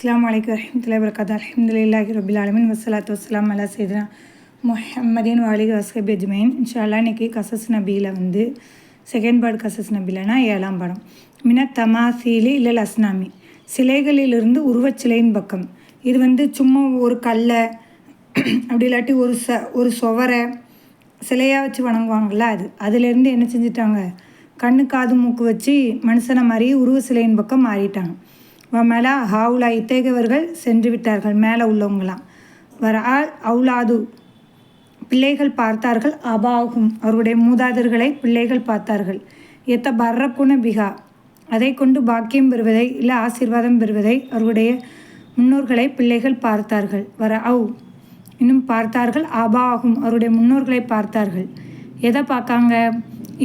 அஸ்லாம் வலைக்கம் வரமத்துல வரகாத் அலமதுல்லாஹி ரபில் ஆலமின். வசலாத்து வசலாம் அல்லா செய்தனா முஹம்மதின் வாலிக வசப் அஜ்மைன் இன்ஷால்லா இன்றைக்கி கசஸ் நபியில் வந்து செகண்ட் பார்ட் கசஸ் நபிலனா ஏழாம் படம். மின தமாசீலி இல்லை அஸ்னாமி. சிலைகளிலிருந்து உருவச்சிலையின் பக்கம். இது வந்து சும்மா ஒரு கல்லை அப்படி இல்லாட்டி ஒரு ச ஒரு சுவரை சிலையாக வச்சு வணங்குவாங்கள்ல அது. அதுலேருந்து என்ன செஞ்சிட்டாங்க? கண்ணு காது மூக்கு வச்சு மனுஷனை மாதிரி உருவ சிலையின் பக்கம் மாறிட்டாங்க. மேலே ஹாவுலா இத்தகையவர்கள் சென்று விட்டார்கள் மேலே உள்ளவங்களாம். வர அவுலாது பிள்ளைகள் பார்த்தார்கள். அபாகும் அவருடைய மூதாதர்களை பிள்ளைகள் பார்த்தார்கள். எத்த பர்ரக்குன பிகா அதை கொண்டு பாக்கியம் பெறுவதை இல்லை ஆசீர்வாதம் பெறுவதை அவருடைய முன்னோர்களை பிள்ளைகள் பார்த்தார்கள். வர அவு இன்னும் பார்த்தார்கள். அபாகும் அவருடைய முன்னோர்களை பார்த்தார்கள். எதை பார்க்காங்க?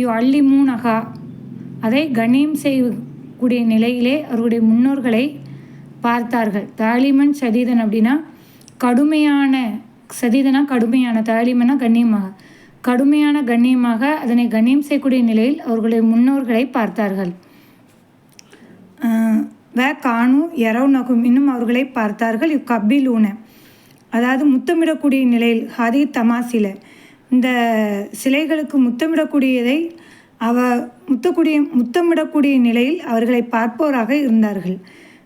யோ அள்ளி மூனகா அதை கணியம் செய் கூடிய நிலையிலே அவருடைய முன்னோர்களை பார்த்தார்கள். தாலிமன் சதீதன் அப்படின்னா கடுமையான சதீதனா கடுமையான தாலிமனா கண்ணியமாக. கடுமையான கண்ணியமாக அதனை கண்ணியம் செய்யக்கூடிய நிலையில் அவர்களுடைய முன்னோர்களை பார்த்தார்கள். வே காணு எரவு நகும் இன்னும் அவர்களை பார்த்தார்கள். இக்கபிலூன அதாவது முத்தமிடக்கூடிய நிலையில் ஹதி தமாசில. இந்த சிலைகளுக்கு முத்தமிடக்கூடியதை அவ முத்தக்கூடிய முத்தமிடக்கூடிய நிலையில் அவர்களை பார்ப்போராக இருந்தார்கள்.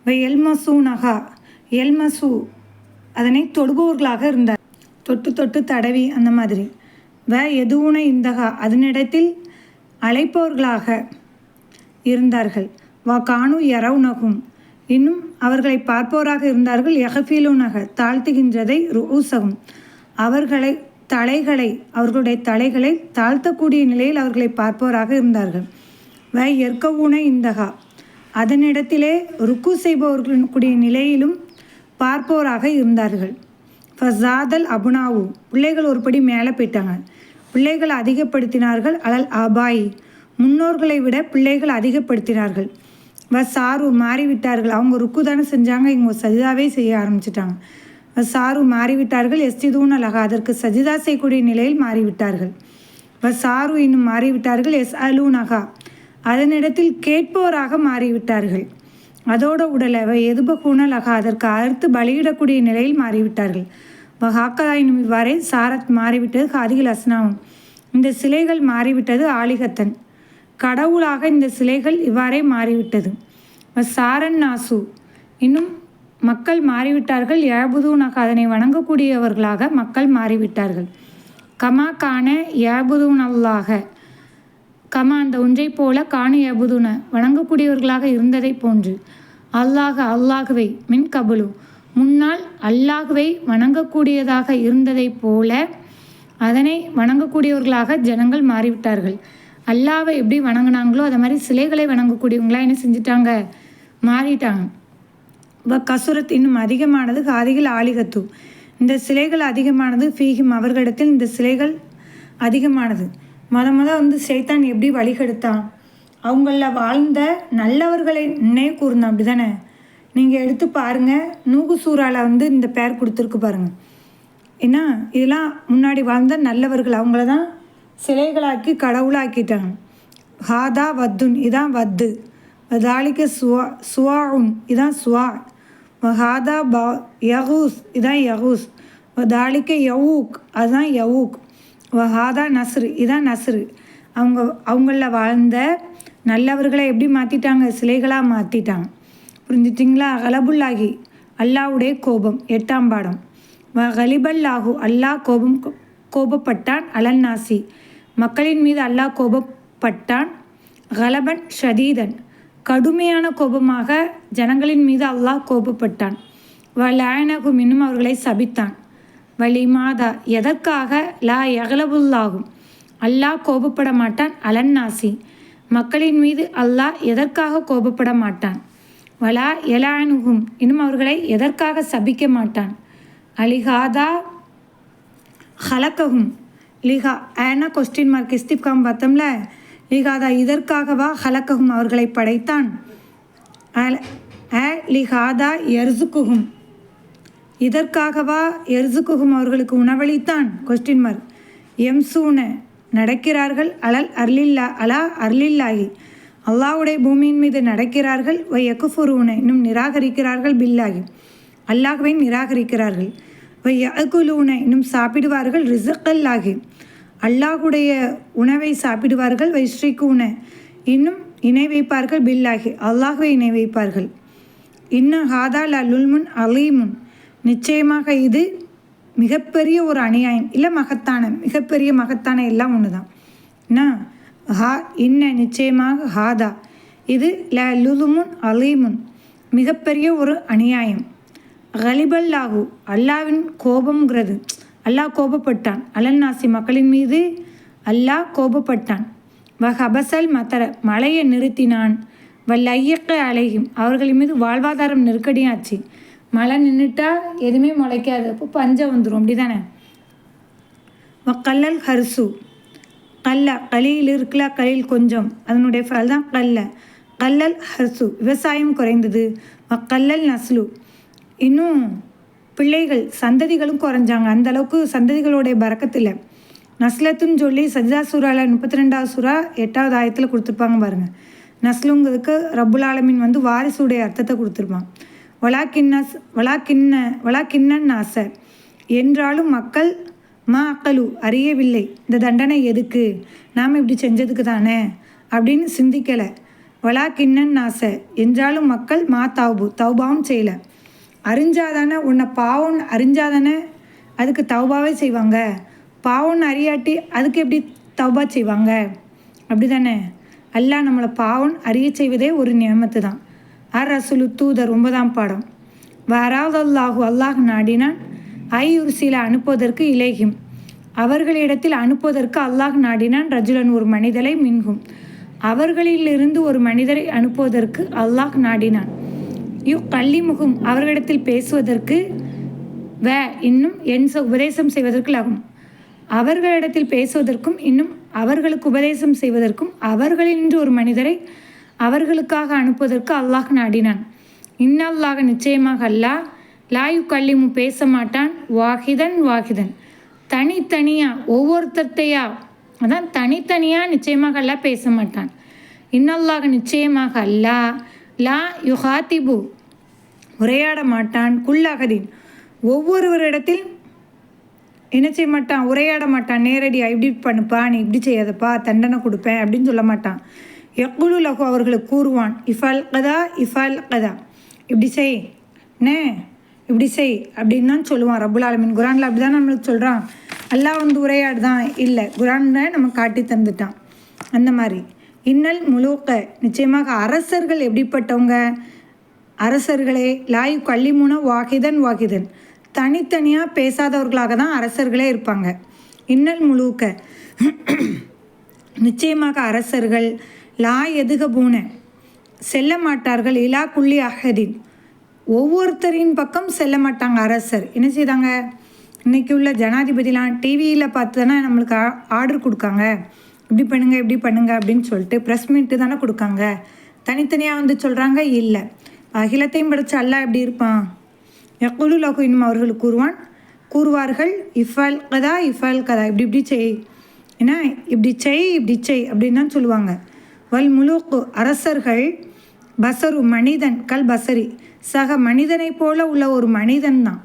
எல்மசு நகா. எல்மசு அதனை தொடுபவர்களாக இருந்தார். தொட்டு தொட்டு தடவி அந்த மாதிரி. வ எதுவுன இந்தகா. அதனிடத்தில் அழைப்பவர்களாக இருந்தார்கள். வா காணு எரவுனகும். இன்னும் அவர்களை பார்ப்போராக இருந்தார்கள். எகஃபீலுனக தாழ்த்துகின்றதை ருசகும் அவர்களை தலைகளை அவர்களுடைய தலைகளை தாழ்த்தக்கூடிய நிலையில் அவர்களை பார்ப்பவராக இருந்தார்கள். வை எற்கவுன இந்தகா. அதனிடத்திலே ருக்கு செய்பவர்களுடைய நிலையிலும் பார்ப்போராக இருந்தார்கள். ஃபசாதல் அபுனாவு. பிள்ளைகள் ஒருபடி மேலே போயிட்டாங்க. பிள்ளைகள் அதிகப்படுத்தினார்கள். அலல் அபாய் முன்னோர்களை விட பிள்ளைகள் அதிகப்படுத்தினார்கள். வ சாரு மாறிவிட்டார்கள். அவங்க ருக்கு தானே செஞ்சாங்க. இவங்க சஜிதாவே செய்ய ஆரம்பிச்சிட்டாங்க. சாரு மாறிவிட்டார்கள். எஸ்திதூன் அலகா அதற்கு சஜிதா செய்யக்கூடிய நிலையில் மாறிவிட்டார்கள். வ சாரு இன்னும் மாறிவிட்டார்கள். எஸ் அலூனகா அதனிடத்தில் கேட்போராக மாறிவிட்டார்கள். அதோட உடலை எதுபகுணலகா அதற்கு அறுத்து பலியிடக்கூடிய நிலையில் மாறிவிட்டார்கள். ஹாக்கதாயினும் இவ்வாறே சாரத் மாறிவிட்டது. ஹாதிகள் அஸ்னாவும். இந்த சிலைகள் மாறிவிட்டது ஆலிகத்தன். கடவுளாக இந்த சிலைகள் இவ்வாறே மாறிவிட்டது. சாரன் நாசு. இன்னும் மக்கள் மாறிவிட்டார்கள். ஏபுதூனாக அதனை வணங்கக்கூடியவர்களாக மக்கள் மாறிவிட்டார்கள். கமா காண ஏபுதூன் அல்லாக கமா அந்த ஒன்றை போல காண ஏபுதுன வணங்கக்கூடியவர்களாக இருந்ததை போன்று. அல்லாக அல்லாகவை மின் கபுலு. முன்னால் அல்லாகவை வணங்கக்கூடியதாக இருந்ததைப் போல அதனை வணங்கக்கூடியவர்களாக ஜனங்கள் மாறிவிட்டார்கள். அல்லாவை எப்படி வணங்கினாங்களோ அதை மாதிரி சிலைகளை வணங்கக்கூடியவங்களாம் என்ன செஞ்சிட்டாங்க? மாறிட்டாங்க. வ கசுரத் இன்னும் அதிகமானது காதிகள் ஆலிகத்து. இந்த சிலைகள் அதிகமானது ஃபீஹிம் அவர்களிடத்தில் இந்த சிலைகள் அதிகமானது. மொத முத வந்து சைத்தான் எப்படி வழிகெடுத்தான் அவங்களில் வாழ்ந்த நல்லவர்களை நினைவு கூர்ந்தான் அப்படி தானே நீங்கள் எடுத்து பாருங்கள் நூகு சூறாவில் வந்து இந்த பேர் கொடுத்துருக்கு பாருங்கள் ஏன்னா இதெல்லாம் முன்னாடி வாழ்ந்த நல்லவர்கள் அவங்கள தான் சிலைகளாக்கி கடவுளாக்கிட்டாங்க. ஹாதா வத்துன் இதான் வத்து. தாலிக்க சுவா சுவாவும் இதான் சுவா. ஹாதா பா யகூஸ் இதான் யகூஸ். தாலிக்க யவூக் அதுதான் யவூக். ஹாதா நஸ்ரு இதான் நஸ்ரு. அவங்க அவங்களில் வாழ்ந்த நல்லவர்களை எப்படி மாற்றிட்டாங்க சிலைகளாக மாற்றிட்டாங்க புரிஞ்சுட்டிங்களா? கலபுல்லாகி அல்லாவுடைய கோபம் எட்டாம் பாடம். வ கலிபல்லாஹு அல்லாஹ் கோபம் கோபப்பட்டான் அலன்னாசி. நாசி மக்களின் மீது அல்லாஹ் கோபப்பட்டான் கலபன் ஷதீதன். கடுமையான கோபமாக ஜனங்களின் மீது அல்லாஹ் கோபப்பட்டான். வலாயனகும் இன்னும் அவர்களை சபித்தான். வலி மாதா எதற்காக? லா எகலபுல்லாகும் அல்லாஹ் கோபப்பட மாட்டான் அலன்னாசி மக்களின் மீது அல்லாஹ் எதற்காக கோபப்பட மாட்டான்? வலா எலானுகும் இன்னும் அவர்களை எதற்காக சபிக்க மாட்டான்? அலிகாதா ஹலக்ககும் லிகா ஏன்னா கொஸ்டின் மார்க் இஸ்திப்காம் பார்த்தோம்ல? லிகாதா இதற்காகவா ஹலக்ககும் அவர்களை படைத்தான்? லிகாதா எர்சுக்குகும் இதற்காகவா எர்சுக்குகும் அவர்களுக்கு உணவளித்தான்? Question mark எம்சூன. நடக்கிறார்கள். அலல் அர்லில்லா அலா அர்லில்லாஹி. அல்லாஹ்வுடைய பூமியின் மீது நடக்கிறார்கள். வை எக்குஃபுருன இன்னும் நிராகரிக்கிறார்கள் பில்லாகி அல்லாஹுவை நிராகரிக்கிறார்கள். வை அகுலூன இன்னும் சாப்பிடுவார்கள். ரிசக்கல்லாகி அல்லாஹுடைய உணவை சாப்பிடுவார்கள் வை ஸ்ரீகூன இன்னும் இணை வைப்பார்கள் பில்லாகி அல்லாஹுவை இணை வைப்பார்கள். இன்னும் ஹாதால் அலுல்முன் அலீமுன். நிச்சயமாக இது மிகப்பெரிய ஒரு அநியாயம் இல்லை மகத்தான மிகப்பெரிய மகத்தான எல்லாம் ஒன்று தான் என்ன ஹா இன்ன நிச்சயமாக ஹாதா. இது ல லுலுமுன் அலீமுன். மிகப்பெரிய ஒரு அநியாயம். கலிபல்லாகு அல்லாவின் கோபம்ங்கிறது. அல்லாஹ் கோபப்பட்டான். அலல் நாசி மக்களின் மீது அல்லாஹ் கோபப்பட்டான். வஹபசல் மத்தர மழையை நிறுத்தினான். வல்லையக்க அலையும் அவர்களின் மீது வாழ்வாதாரம் நெருக்கடியாச்சு. மழை நின்றுட்டா எதுவுமே முளைக்காது. அப்போ பஞ்சம் வந்துடும் அப்படி தானே கல்லல் ஹர்சு. கல்ல கலியில் இருக்கல கலியில் கொஞ்சம். அதனுடைய ஃபல் தான் கல்ல. கல்லல் ஹர்சு. விவசாயம் குறைந்தது. கல்லல் நஸ்லு. இன்னும் பிள்ளைகள் சந்ததிகளும் குறைஞ்சாங்க. அந்த அளவுக்கு சந்ததிகளுடைய பறக்கத்தில் நஸ்லத்துன்னு சொல்லி சஜிதா சூறாவில் முப்பத்தி ரெண்டாவது சூறா எட்டாவது ஆயத்தில் கொடுத்துருப்பாங்க பாருங்கள் நஸ்லுங்கிறதுக்கு ரப்புல் ஆலமின் வந்து வாரிசுடைய அர்த்தத்தை கொடுத்துருப்பான். வலாக்கின்னஸ் வலாக்கின்ன வலாக்கின்னன் ஆசை. என்றாலும் மக்கள் மா அக்கலு அறியவில்லை. இந்த தண்டனை எதுக்கு? நாம் இப்படி செஞ்சதுக்கு தானே? அப்படின்னு சிந்திக்கலை. வலாக்கின்னன் ஆசை. என்றாலும் மக்கள் மா தாவு தௌபாவும் செய்யலை. அறிஞ்சாதானே? உன்னை பாவம்னு அறிஞ்சாதானே? அதுக்கு தௌபாவே செய்வாங்க. பாவம்னு அறியாட்டி அதுக்கு எப்படி தௌபா செய்வாங்க? அப்படி தானே அல்லாஹ் நம்மளை பாவம் அறிய செய்வதே ஒரு நியமத்து தான் அர் ரசூலு தூதர் ஒன்பதாம் பாடம். வராதல்லாஹு அல்லாஹ் நாடினான் ஐ உருசில அனுப்புவதற்கு இலேகிம் அவர்களிடத்தில் அனுப்புவதற்கு அல்லாஹ் நாடினான் ரஜுலன் ஒரு மனிதரை மின்கும். அவர்களிலிருந்து ஒரு மனிதரை அனுப்புவதற்கு அல்லாஹ் நாடினான். யூ கள்ளிமுகம் அவர்களிடத்தில் பேசுவதற்கு வ இன்னும் என் ச- உபதேசம் செய்வதற்கு லாகும் அவர்களிடத்தில் பேசுவதற்கும் இன்னும் அவர்களுக்கு உபதேசம் செய்வதற்கும் அவர்களின்று ஒரு மனிதரை அவர்களுக்காக அனுப்புவதற்கு அல்லாஹ் நாடினான். இன்னல்லாக நிச்சயமாக அல்லாஹ் லாயு கல்லிமு பேச மாட்டான். வாஹிதன் வாஹிதன். தனித்தனியா ஒவ்வொருத்தர்த்தையா அதான் தனித்தனியா நிச்சயமாக அல்லா பேச மாட்டான். இன்னல்லாக நிச்சயமாக அல்லா லா யுஹாத்திபு உரையாட மாட்டான் குல்லாகதீன் ஒவ்வொருவரிடத்தில் என்ன செய்ய மாட்டான்? உரையாட மாட்டான். நேரடியாக இப்படி பண்ணுப்பா நீ இப்படி செய்யாதப்பா தண்டனை கொடுப்பேன் அப்படின்னு சொல்ல மாட்டான். எக்குழு லகு அவர்களுக்கு கூறுவான் இஃபால் கதா இஃபால் கதா. இப்படி செய். நே இப்படி செய் அப்படின்னு தான் சொல்லுவான் ரபுல் ஆலமின். குரானில் அப்படி தான் நம்மளுக்கு சொல்கிறான் எல்லாம் வந்து உரையாடுதான். இல்லை குரானில் நம்ம காட்டி தந்துட்டான். அந்த மாதிரி. இன்னல் முழுக்க நிச்சயமாக அரசர்கள் எப்படிப்பட்டவங்க? அரசர்களே லாயு கள்ளிமுன வாகிதன் வாகிதன். தனித்தனியாக பேசாதவர்களாக தான் அரசர்களே இருப்பாங்க. இன்னல் முழுக்க நிச்சயமாக அரசர்கள் லா எதுக பூன. செல்ல மாட்டார்கள் இலா குள்ளி அகதின். ஒவ்வொருத்தரின் பக்கம் செல்ல மாட்டாங்க அரசர். என்ன செய்தாங்க? இன்னைக்கு உள்ள ஜனாதிபதிலாம் டிவியில் பார்த்து தானே நம்மளுக்கு ஆர்டர் கொடுக்காங்க. இப்படி பண்ணுங்கள் இப்படி பண்ணுங்க அப்படின்னு சொல்லிட்டு ப்ரெஸ் மீட்டு தானே கொடுக்காங்க. தனித்தனியாக வந்து சொல்கிறாங்க இல்லை. அகிலத்தையும் படைச்ச அல்லாஹ் எப்படி இருப்பான்? எக்குழு லகு இன்னும் அவர்கள் கூறுவான் கூறுவார்கள் இஃபால் கதா இஃபால் கதா. இப்படி இப்படி செய். ஏன்னா இப்படி செய் இப்படி செய் அப்படின்னு தான் சொல்லுவாங்க. வல் முழுக்கு அரசர்கள் பசரு மனிதன் கல் பசரி. சக மனிதனைப் போல உள்ள ஒரு மனிதன் தான்.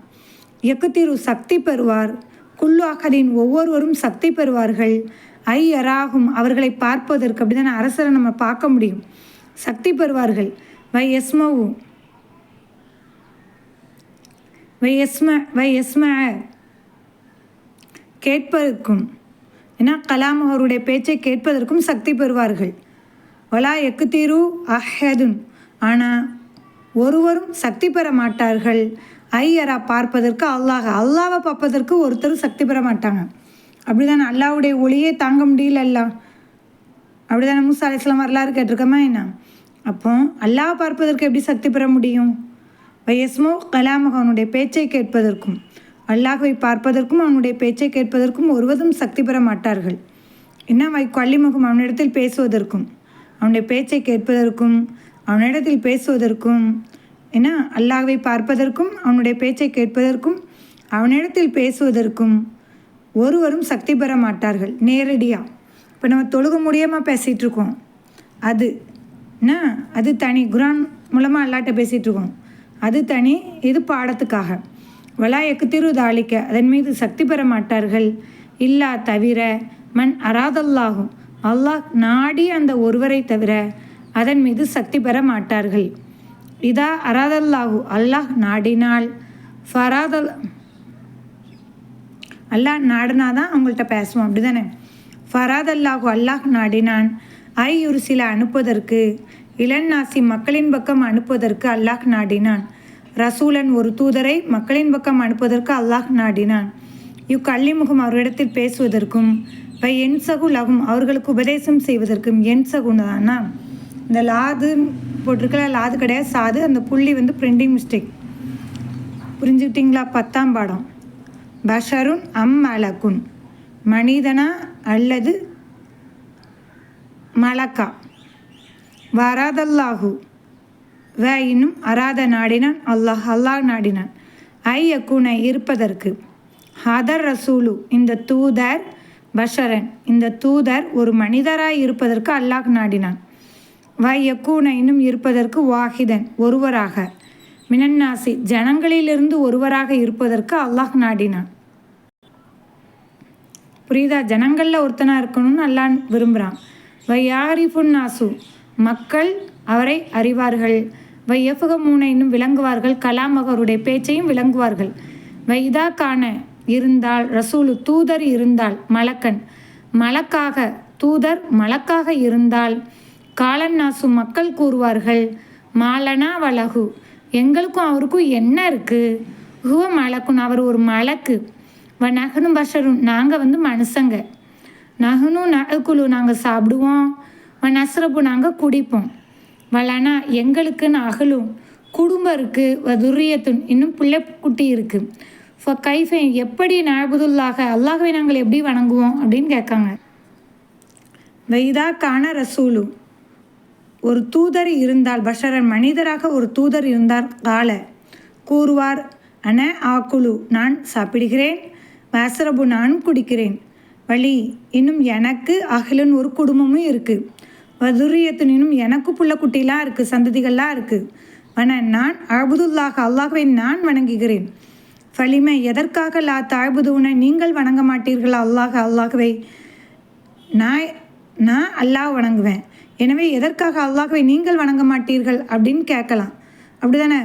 எக்குத்திரு சக்தி பெறுவார். குல்லு அகதின் ஒவ்வொருவரும் சக்தி பெறுவார்கள். ஐ அராகும் அவர்களை பார்ப்பதற்கு. அப்படிதானே அரசரை நம்ம பார்க்க முடியும். சக்தி பெறுவார்கள். வை எஸ்மவு வை எஸ்ம வை எஸ்ம கேட்பதற்கும் ஏன்னா கலாம் அவருடைய பேச்சை கேட்பதற்கும் சக்தி பெறுவார்கள். வலா எக்குத்தீரு அஹதுன் ஆனால் ஒருவரும் சக்தி பெற மாட்டார்கள். ஐயரா பார்ப்பதற்கு அல்லாஹ் அல்லாவை பார்ப்பதற்கு ஒருத்தரும் சக்தி பெற மாட்டாங்க. அப்படிதான் அல்லாவுடைய ஒளியே தாங்க முடியல எல்லாம் அப்படிதானே மூசா அலிஸ்லாம் வரலாறு கேட்டிருக்கோமா என்ன? அப்போ அல்லாஹ் பார்ப்பதற்கு எப்படி சக்தி பெற முடியும்? வயஸ்மோ கலாமக அவனுடைய பேச்சை கேட்பதற்கும் அல்லாஹ்வை பார்ப்பதற்கும் அவனுடைய பேச்சை கேட்பதற்கும் ஒருவதும் சக்தி பெற மாட்டார்கள். என்ன வை கள்ளிமுகம் அவனிடத்தில் பேசுவதற்கும் அவனுடைய பேச்சை கேட்பதற்கும் அவனிடத்தில் பேசுவதற்கும் என்ன அல்லாஹ்வை பார்ப்பதற்கும் அவனுடைய பேச்சை கேட்பதற்கும் அவனிடத்தில் பேசுவதற்கும் ஒருவரும் சக்தி பெற மாட்டார்கள். நேரடியாக இப்போ நம்ம தொழுக முடியாமல் பேசிகிட்ருக்கோம் அது அது தனி. குரான் மூலமாக அல்லாட்ட பேசிகிட்டு இருக்கோம். அது தனி. இது பாடத்துக்காக. வலா எக்குத்திரு தாளிக்க அதன் மீது சக்தி பெற மாட்டார்கள். இல்லா தவிர மண் அராதல்லாகும் அல்லாஹ் நாடி அந்த ஒருவரை தவிர அதன் மீது சக்தி பெற மாட்டார்கள். இதா அராதல்லாஹு. அல்லாஹ் நாடினால். ஃபராதல் அல்லாஹ் நாடினாதான் அவங்கள்ட்ட பேசுவோம். அப்படி தானே ஃபராத் அல்லாஹு அல்லாஹ் நாடினான். ஐயுருசில அனுப்புவதற்கு இளநாசி மக்களின் பக்கம் அனுப்புவதற்கு அல்லாஹ் நாடினான். ரசூலன் ஒரு தூதரை மக்களின் பக்கம் அனுப்புவதற்கு அல்லாஹ் நாடினான். இக்கல்லிமுகம் கள்ளிமுகம் அவரிடத்தில் பேசுவதற்கும் பை என் சகுலாகும் அவர்களுக்கு உபதேசம் செய்வதற்கும் என் சகுனானா? இந்த லாது போட்டிருக்கல லாது கிடையாது சாது அந்த புள்ளி வந்து பிரிண்டிங் மிஸ்டேக் புரிஞ்சுக்கிட்டீங்களா? பத்தாம் பாடம். பஷருன் அம் அலகுன் மனிதனா அல்லது மலக்கா வராதல்லாஹு வ இன்னும் அராத நாடினான் அல்லாஹ் அல்லாஹ் நாடினான் ஐ அக்குனை இருப்பதற்கு ஹதர் ரசூலு இந்த தூதர் பஷரன் இந்த தூதர் ஒரு மனிதராய் இருப்பதற்கு அல்லாஹ் நாடினான் வ யக்கூன இன்னும் இருப்பதற்கு வாஹிதன் ஒருவராக மினன்னாசி ஜனங்களிலிருந்து ஒருவராக இருப்பதற்கு அல்லாஹ் நாடினான் புரியுதா ஜனங்களில் ஒருத்தனாக இருக்கணும்னு அல்லாஹ் விரும்புகிறான் வையாரிஃபுன் நாசு மக்கள் அவரை அறிவார்கள். வையஃபுக மூனை இன்னும் விளங்குவார்கள். கலாம் அவருடைய பேச்சையும் விளங்குவார்கள். வைதா காண இருந்தால் ரசூலு தூதர் இருந்தால் மலக்கன். மலக்காக தூதர் மலக்காக இருந்தால் காலன் நாசு மக்கள் கூறுவார்கள். மாலனா வலகு. எங்களுக்கும் அவருக்கும் என்ன இருக்குது ஹுவ மலக்குன். அவர் ஒரு மலக்கு. வ நகனும் பஷரும். நாங்கள் வந்து மனுஷங்க நகனும் நகுலு நாங்கள் சாப்பிடுவோம். வ நஸ்ரபு நாங்கள் குடிப்போம். வலனா எங்களுக்குன்னு அகலும். குடும்பம் இருக்குது வ துரியத்துன் இன்னும் பிள்ளை குட்டி இருக்குது ஃப கைஃபை எப்படி நழபுதுல்லாக அல்லாஹை நாங்கள் எப்படி வணங்குவோம் அப்படின்னு கேட்காங்க. வெய்தா கான ரசூலு. ஒரு தூதர் இருந்தால் பஷரன் மனிதராக ஒரு தூதர் இருந்தார் கால. கூறுவார் அன ஆக்குழு நான் சாப்பிடுகிறேன். வாசரபு நானும் குடிக்கிறேன். வழி இன்னும் எனக்கு அகிலன் ஒரு குடும்பமும் இருக்குது வதுரியத்தினும் இன்னும் எனக்கு புள்ள குட்டிலாம் இருக்குது சந்ததிகள்லாம் இருக்குது வன நான் அபுதுல்லாக அல்லாஹ்வை நான் வணங்குகிறேன். ஃபலிமை எதற்காக லா தாழ்புதுவனை நீங்கள் வணங்க மாட்டீர்களா அல்லாஹ் அல்லாஹ்வை? நான் நான் அல்லாஹ் வணங்குவேன். எனவே எதற்காக அல்லாஹ்வை நீங்கள் வணங்க மாட்டீர்கள் அப்படின்னு கேட்கலாம். அப்படிதானே?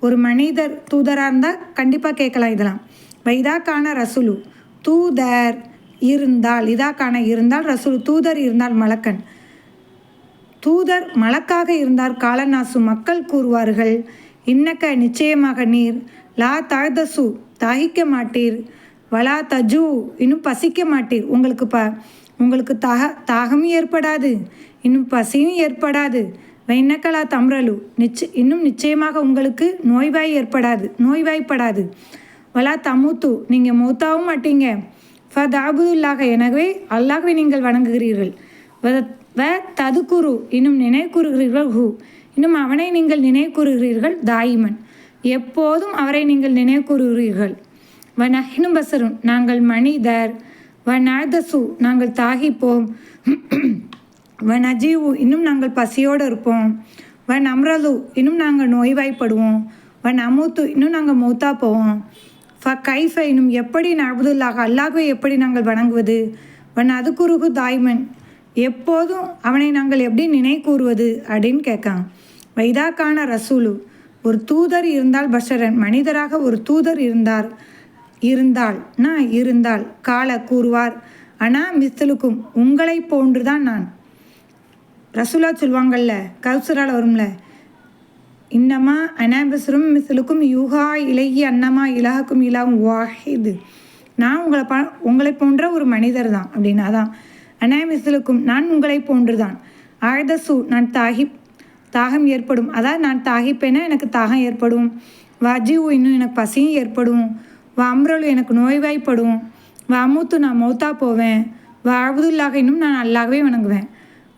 ஒரு மனிதர் தூதராக இருந்தால் கண்டிப்பாக கேட்கலாம் இதெல்லாம். வைதாக்கான ரசுலு. தூதர் இருந்தால் இதாக்கான இருந்தால் ரசூல் தூதர் இருந்தால் மலக்கன். தூதர் மலக்காக இருந்தார் காலநாசு மக்கள் கூறுவார்கள் இன்னக்க நிச்சயமாக நீர் லா தாழ்தசு தாகிக்க மாட்டீர் வலா தஜு இன்னும் பசிக்க மாட்டீர். உங்களுக்கு ப உங்களுக்கு தாக தாகமும் ஏற்படாது இன்னும் பசியும் ஏற்படாது. வைன்னக்கலா தம்ரலு நிச்ச இன்னும் நிச்சயமாக உங்களுக்கு நோய்வாய் ஏற்படாது நோய்வாய்ப்படாது. வலா தமுத்து நீங்கள் மூத்தாவும் மாட்டீங்க. ஃப தாபுல்லாக எனவே அல்லாஹ்வை நீங்கள் வணங்குகிறீர்கள். வ- வ ததுகுரு இன்னும் நினைவு கூறுகிறீர்கள் ஹூ. இன்னும் அவனை நீங்கள் நினைவு கூறுகிறீர்கள் தாயிமன். எப்போதும் அவரை நீங்கள் நினைவு கூறுகிறீர்கள். வ நஹினு பசரும் நாங்கள் மனிதர். வ நாதசு நாங்கள் தாகிப்போம். வ நஜீவு இன்னும் நாங்கள் பசியோடு இருப்போம். வ நம்ரலு இன்னும் நாங்கள் நோய்வாய்ப்படுவோம். வ நமூத்து இன்னும் நாங்கள் மூத்தா போவோம். ஃப கைஃபைனும் எப்படி நபுதுல்லாக அல்லாஹ்வை எப்படி நாங்கள் வணங்குவது? வன் அதுக்குருகு தாய்மன். எப்போதும் அவனை நாங்கள் எப்படி நினை கூறுவது அப்படின்னு கேட்காங்க வைதாக்கான ரசூலு. ஒரு தூதர் இருந்தால் பஷரன். மனிதராக ஒரு தூதர் இருந்தார். இருந்தால் நான் இருந்தால் கால கூறுவார். ஆனால் மிஸ்தலுக்கும் உங்களை போன்றுதான் நான். ரசூலா சொல்லுவாங்கல்ல கவுசரால் வரும்ல இன்னமா அனாபிசரும் மிசிலுக்கும் யுகா இலகி அன்னமா இலகுக்கும் இலாம் வாஹிது. நான் உங்களை பா உங்களை போன்ற ஒரு மனிதர் தான் அப்படின்னா. தான் அனாமிஸ்லுக்கும் நான் உங்களை போன்று தான் ஆழ்தசு நான் தாகி தாகம் ஏற்படும். அதாவது நான் தாகிப்பேனா எனக்கு தாகம் ஏற்படும். வஜிவு இன்னும் எனக்கு பசியும் ஏற்படும். வ அம்ரலு எனக்கு நோய்வாய்ப்படும். வ அமுத்து நான் மௌத்தா போவேன். வ அழுதுல்லாக இன்னும் நான் அல்லாகவே வணங்குவேன்.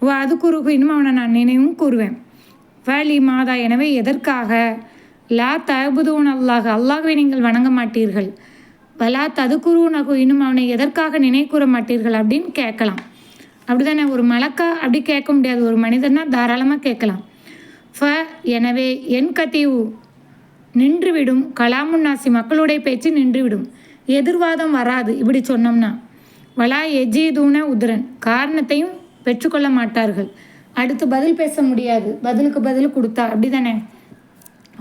வ அது குறுகு இன்னும் அவனை நான் நினைவும் கூறுவேன். வேலி மாதா. எனவே எதற்காக? லா தபுதூன் அல்லாஹ். அல்லாஹ்வை நீங்கள் வணங்க மாட்டீர்கள். வலா ததுக்குருவனகு இன்னும் அவனை எதற்காக நினை கூற மாட்டீர்கள் அப்படின்னு கேட்கலாம். அப்படிதானே? ஒரு மலக்கா அப்படி கேட்க முடியாது. ஒரு மனிதன்னா தாராளமாக கேட்கலாம். ஃப எனவே என் கத்தீவு நின்றுவிடும். கலாமுன்னாசி மக்களுடைய பேச்சு நின்றுவிடும். எதிர்வாதம் வராது. இப்படி சொன்னோம்னா. வலா எஜீதூன உதிரன். காரணத்தையும் பெற்றுக்கொள்ள மாட்டார்கள். அடுத்து பதில் பேச முடியாது. பதிலுக்கு பதில் கொடுத்தா. அப்படி தானே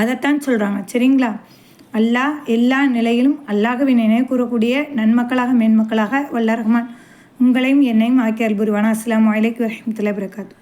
அதைத்தான் சொல்கிறாங்க சரிங்களா? அல்லாஹ் எல்லா நிலையிலும் அல்லாஹவி நினைவு கூறக்கூடிய நன்மக்களாக மேன்மக்களாக வல்ல ரஹ்மான் உங்களையும் என்னையும் ஆக்கி அல்புரிவானா அஸ்லாம் வலைக்கு வரமத்துல பிரகாத்